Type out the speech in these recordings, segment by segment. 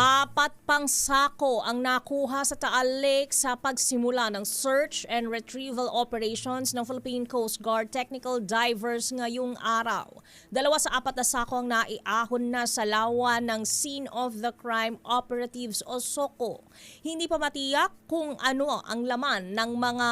Apat pang sako ang nakuha sa Taal Lake sa pagsimula ng search and retrieval operations ng Philippine Coast Guard Technical Divers ngayong araw. Dalawa sa apat na sako ang naiahon na sa lawa ng Scene of the Crime Operatives o SOCO. Hindi pa matiyak kung ano ang laman ng mga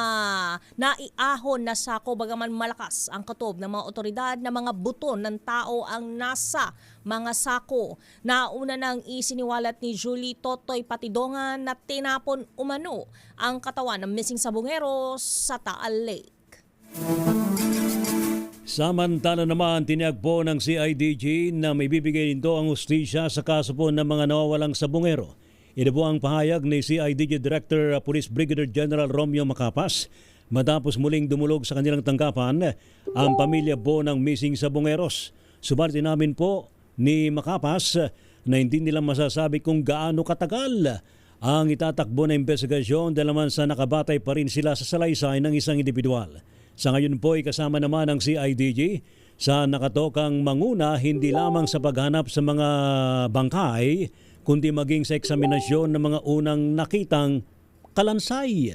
naiahon na sako bagaman malakas ang katob ng mga otoridad na mga buto ng tao ang nasa mga sako. Nauna nang isiniwalat ni Julie Totoy Patidongan na tinapon umano ang katawan ng missing sabungero sa Taal Lake. Samantala naman, tiniyag po ng CIDG na may bibigay nito ang ustisya sa kaso po ng mga nawawalang sabungero. Ito ang pahayag ni CIDG Director uh, Police Brigadier General Romeo Macapas matapos muling dumulog sa kanilang tanggapan ang pamilya po ng missing sabungeros. Subalit namin po ni Macapas uh, na hindi nila masasabi kung gaano katagal ang itatakbo na investigasyon dahil naman sa nakabatay pa rin sila sa salaysay ng isang individual. Sa ngayon po ay kasama naman ang CIDG sa nakatokang manguna hindi lamang sa paghanap sa mga bangkay kundi maging sa eksaminasyon ng mga unang nakitang kalansay.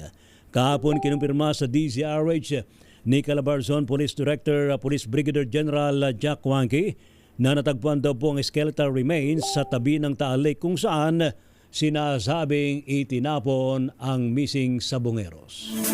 Kahapon kinumpirma sa DZRH ni Calabarzon Police Director Police Brigadier General Jack Wanke na natagpuan daw po ang skeletal remains sa tabi ng Taal Lake kung saan sinasabing itinapon ang missing sabongeros.